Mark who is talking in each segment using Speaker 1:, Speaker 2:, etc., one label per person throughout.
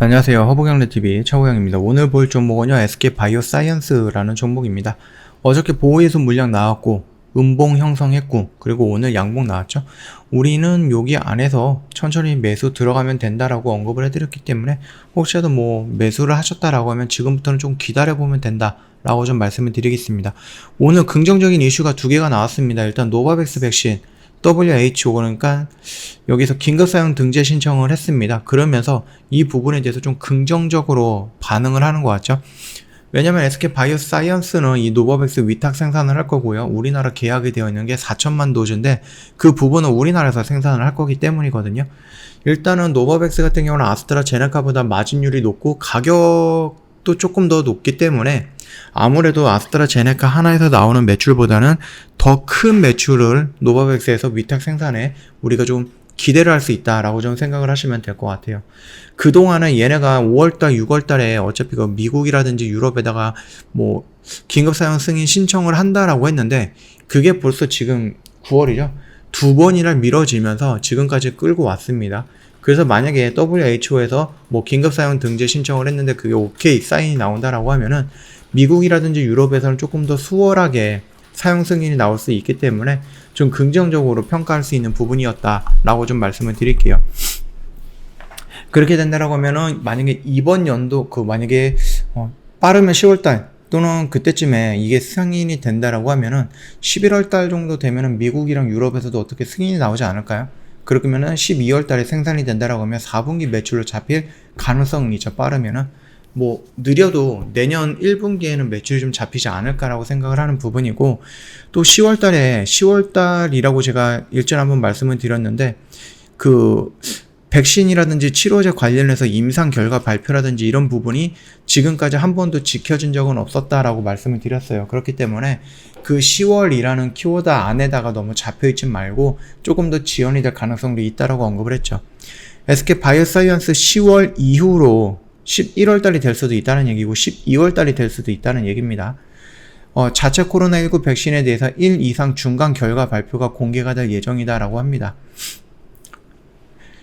Speaker 1: 안녕하세요. 허브경레TV 차호영입니다. 오늘 볼 종목은요, SK 바이오사이언스라는 종목입니다. 어저께 보호예수 물량 나왔고, 음봉 형성했고, 그리고 오늘 양봉 나왔죠. 우리는 여기 안에서 천천히 매수 들어가면 된다라고 언급을 해드렸기 때문에, 혹시라도 뭐 매수를 하셨다라고 하면 지금부터는 좀 기다려보면 된다. 라고 좀 말씀을 드리겠습니다. 오늘 긍정적인 이슈가 두 개가 나왔습니다. 일단 노바백스 백신, WHO 그러니까 여기서 긴급 사용 등재 신청을 했습니다. 그러면서 이 부분에 대해서 좀 긍정적으로 반응을 하는 것 같죠. 왜냐면 SK 바이오사이언스는 이 노바백스 위탁 생산을 할 거고요. 우리나라 계약이 되어 있는 게 4천만 도즈인데 그 부분은 우리나라에서 생산을 할 거기 때문이거든요. 일단은 노바백스 같은 경우는 아스트라제네카보다 마진율이 높고 가격 도 조금 더 높기 때문에 아무래도 아스트라제네카 하나에서 나오는 매출보다는 더 큰 매출을 노바백스에서 위탁 생산에 우리가 좀 기대를 할 수 있다라고 좀 생각을 하시면 될 것 같아요. 그동안은 얘네가 5월달, 6월달에 어차피 그 미국이라든지 유럽에다가 뭐 긴급 사용 승인 신청을 한다라고 했는데 그게 벌써 지금 9월이죠. 두 번이나 미뤄지면서 지금까지 끌고 왔습니다. 그래서 만약에 WHO에서 뭐 긴급 사용 등재 신청을 했는데 그게 오케이 사인이 나온다라고 하면은 미국이라든지 유럽에서는 조금 더 수월하게 사용 승인이 나올 수 있기 때문에 좀 긍정적으로 평가할 수 있는 부분이었다라고 좀 말씀을 드릴게요. 그렇게 된다라고 하면은 만약에 이번 연도 그 만약에 어, 빠르면 10월달 또는 그때쯤에 이게 승인이 된다라고 하면은 11월달 정도 되면은 미국이랑 유럽에서도 어떻게 승인이 나오지 않을까요? 그러면은 12월 달에 생산이 된다라고 하면 4분기 매출로 잡힐 가능성이 있죠. 빠르면은 뭐 느려도 내년 1분기에는 매출이 좀 잡히지 않을까라고 생각을 하는 부분이고 또 10월 달에 10월 달이라고 제가 일전 한번 말씀을 드렸는데 그 백신이라든지 치료제 관련해서 임상 결과 발표라든지 이런 부분이 지금까지 한 번도 지켜진 적은 없었다라고 말씀을 드렸어요. 그렇기 때문에 그 10월이라는 키워드 안에다가 너무 잡혀있지 말고 조금 더 지연이 될 가능성도 있다라고 언급을 했죠. SK 바이오사이언스 10월 이후로 11월 달이 될 수도 있다는 얘기고 12월 달이 될 수도 있다는 얘기입니다. 어, 자체 코로나19 백신에 대해서 1 이상 중간 결과 발표가 공개가 될 예정이다라고 합니다.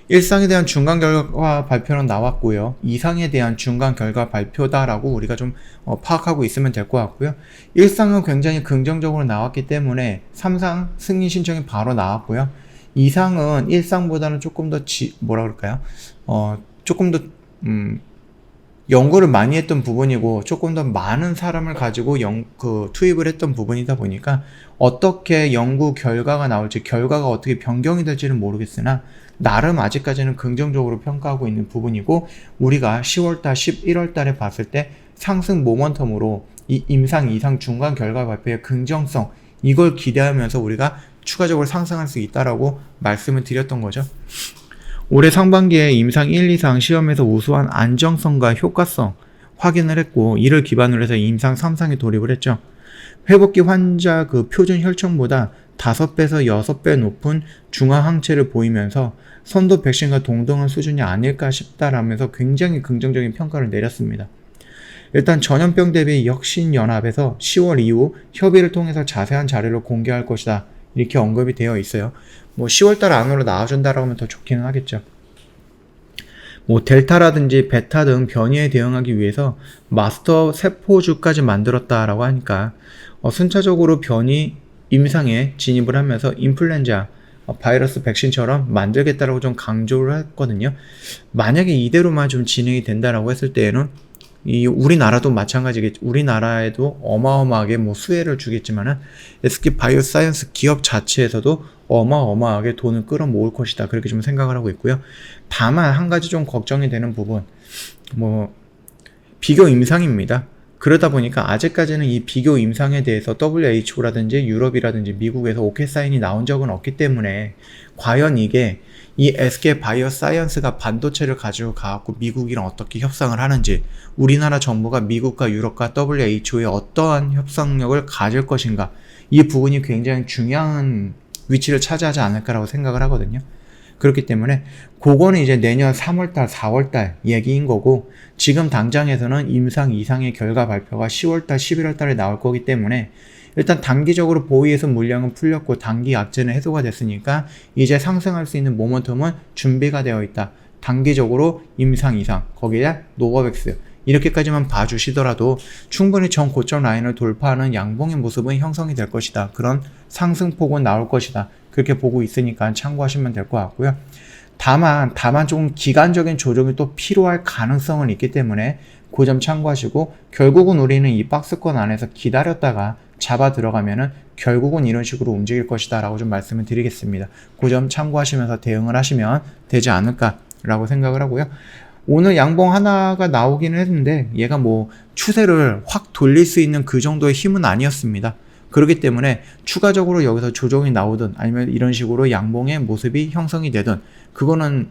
Speaker 1: 일상에 대한 중간 결과 발표는 나왔고요. 이상에 대한 중간 결과 발표다라고 우리가 좀 어, 파악하고 있으면 될 것 같고요. 일상은 굉장히 긍정적으로 나왔기 때문에 3상 승인 신청이 바로 나왔고요. 이상은 일상보다는 조금 더 지, 뭐라 그럴까요? 어, 조금 더, 음, 연구를 많이 했던 부분이고 조금 더 많은 사람을 가지고 연, 그 투입을 했던 부분이다 보니까 어떻게 연구 결과가 나올지 결과가 어떻게 변경이 될지는 모르겠으나 나름 아직까지는 긍정적으로 평가하고 있는 부분이고 우리가 10월달, 11월달에 봤을 때 상승 모멘텀으로 이 임상 이상 중간 결과 발표의 긍정성 이걸 기대하면서 우리가 추가적으로 상승할 수 있다라고 말씀을 드렸던 거죠. 올해 상반기에 임상 1, 2상 시험에서 우수한 안정성과 효과성 확인을 했고 이를 기반으로 해서 임상 3상에 돌입을 했죠. 회복기 환자 그 표준 혈청보다 5배에서 6배 높은 중화 항체를 보이면서 선도 백신과 동등한 수준이 아닐까 싶다라면서 굉장히 긍정적인 평가를 내렸습니다. 일단 전염병 대비 혁신연합에서 10월 이후 협의를 통해서 자세한 자료를 공개할 것이다. 이렇게 언급이 되어 있어요. 뭐 10월달 안으로 나와준다라고 하면 더 좋기는 하겠죠. 뭐 델타라든지 베타 등 변이에 대응하기 위해서 마스터 세포주까지 만들었다라고 하니까 어, 순차적으로 변이 임상에 진입을 하면서 인플루엔자 어, 바이러스 백신처럼 만들겠다라고 좀 강조를 했거든요. 만약에 이대로만 좀 진행이 된다라고 했을 때에는 이 우리나라도 마찬가지겠죠. 우리나라에도 어마어마하게 뭐 수혜를 주겠지만은 SK 바이오사이언스 기업 자체에서도 어마어마하게 돈을 끌어모을 것이다. 그렇게 좀 생각을 하고 있고요. 다만 한 가지 좀 걱정이 되는 부분, 뭐 비교 임상입니다. 그러다 보니까 아직까지는 이 비교 임상에 대해서 WHO라든지 유럽이라든지 미국에서 오케이 사인이 나온 적은 없기 때문에 과연 이게 이 SK 바이오 사이언스가 반도체를 가지고 가갖고 미국이랑 어떻게 협상을 하는지 우리나라 정부가 미국과 유럽과 WHO에 어떠한 협상력을 가질 것인가 이 부분이 굉장히 중요한 위치를 차지하지 않을까라고 생각을 하거든요. 그렇기 때문에 그거는 이제 내년 3월달, 4월달 얘기인 거고 지금 당장에서는 임상 이상의 결과 발표가 10월달, 11월달에 나올 거기 때문에 일단 단기적으로 보위에서 물량은 풀렸고 단기 악재는 해소가 됐으니까 이제 상승할 수 있는 모멘텀은 준비가 되어 있다. 단기적으로 임상 이상 거기에 노버백스 이렇게까지만 봐주시더라도 충분히 전 고점 라인을 돌파하는 양봉의 모습은 형성이 될 것이다. 그런 상승폭은 나올 것이다. 그렇게 보고 있으니까 참고하시면 될 것 같고요. 다만 다만 조금 기간적인 조정이 또 필요할 가능성은 있기 때문에 그 점 참고하시고 결국은 우리는 이 박스권 안에서 기다렸다가 잡아 들어가면은 결국은 이런 식으로 움직일 것이다 라고 좀 말씀을 드리겠습니다. 그 점 참고하시면서 대응을 하시면 되지 않을까라고 생각을 하고요. 오늘 양봉 하나가 나오기는 했는데 얘가 뭐 추세를 확 돌릴 수 있는 그 정도의 힘은 아니었습니다. 그렇기 때문에 추가적으로 여기서 조정이 나오든 아니면 이런 식으로 양봉의 모습이 형성이 되든 그거는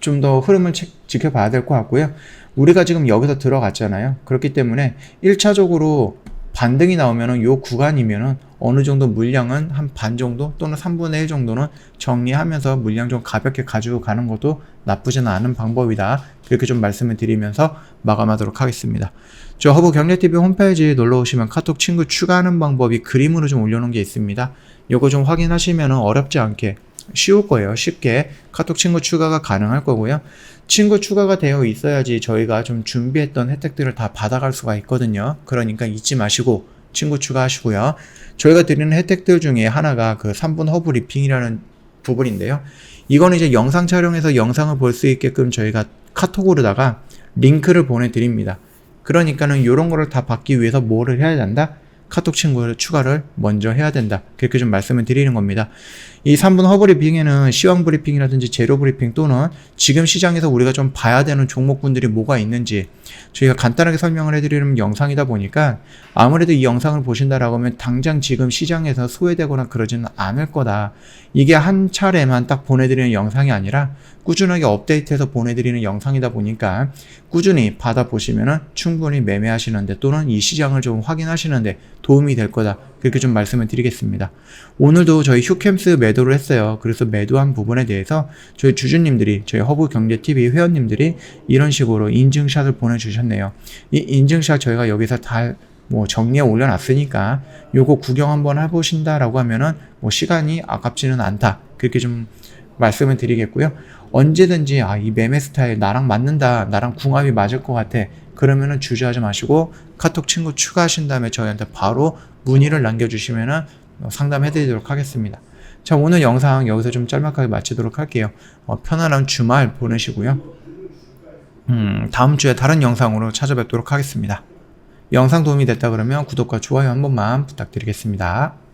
Speaker 1: 좀 더 흐름을 체- 지켜봐야 될 것 같고요. 우리가 지금 여기서 들어갔잖아요. 그렇기 때문에 1차적으로 반등이 나오면은 요 구간이면은 어느 정도 물량은 한 반 정도 또는 3분의 1 정도는 정리하면서 물량 좀 가볍게 가지고 가는 것도 나쁘지는 않은 방법이다. 그렇게 좀 말씀을 드리면서 마감하도록 하겠습니다. 저 허브 경례TV 홈페이지 놀러 오시면 카톡 친구 추가하는 방법이 그림으로 좀 올려놓은 게 있습니다. 요거 좀 확인하시면 어렵지 않게 쉬울 거예요. 쉽게 카톡 친구 추가가 가능할 거고요. 친구 추가가 되어 있어야지 저희가 좀 준비했던 혜택들을 다 받아갈 수가 있거든요. 그러니까 잊지 마시고 친구 추가하시고요. 저희가 드리는 혜택들 중에 하나가 그 3분 허브 리핑이라는 부분인데요. 이거는 이제 영상 촬영해서 영상을 볼 수 있게끔 저희가 카톡으로다가 링크를 보내드립니다. 그러니까는 이런 거를 다 받기 위해서 뭐를 해야 된다? 카톡 친구를 추가를 먼저 해야 된다. 그렇게 좀 말씀을 드리는 겁니다. 이 3분 허브 브리핑에는 시황 브리핑이라든지 제로 브리핑 또는 지금 시장에서 우리가 좀 봐야 되는 종목군들이 뭐가 있는지 저희가 간단하게 설명을 해드리는 영상이다 보니까 아무래도 이 영상을 보신다라고 하면 당장 지금 시장에서 소외되거나 그러지는 않을 거다. 이게 한 차례만 딱 보내드리는 영상이 아니라 꾸준하게 업데이트해서 보내드리는 영상이다 보니까 꾸준히 받아보시면은 충분히 매매하시는데 또는 이 시장을 좀 확인하시는데 도움이 될 거다. 그렇게 좀 말씀을 드리겠습니다. 오늘도 저희 휴캠스 매도를 했어요. 그래서 매도한 부분에 대해서 저희 주주님들이, 저희 허브 경제TV 회원님들이 이런 식으로 인증샷을 보내주셨네요. 이 인증샷 저희가 여기서 다 뭐 정리해 올려놨으니까 요거 구경 한번 해보신다라고 하면은 뭐 시간이 아깝지는 않다. 그렇게 좀 말씀을 드리겠고요. 언제든지 아, 이 매매 스타일 나랑 맞는다. 나랑 궁합이 맞을 것 같아. 그러면은 주저하지 마시고 카톡 친구 추가하신 다음에 저희한테 바로 문의를 남겨주시면은 어, 상담해 드리도록 하겠습니다. 자, 오늘 영상 여기서 좀 짤막하게 마치도록 할게요. 어, 편안한 주말 보내시고요. 음, 다음 주에 다른 영상으로 찾아뵙도록 하겠습니다. 영상 도움이 됐다 그러면 구독과 좋아요 한 번만 부탁드리겠습니다.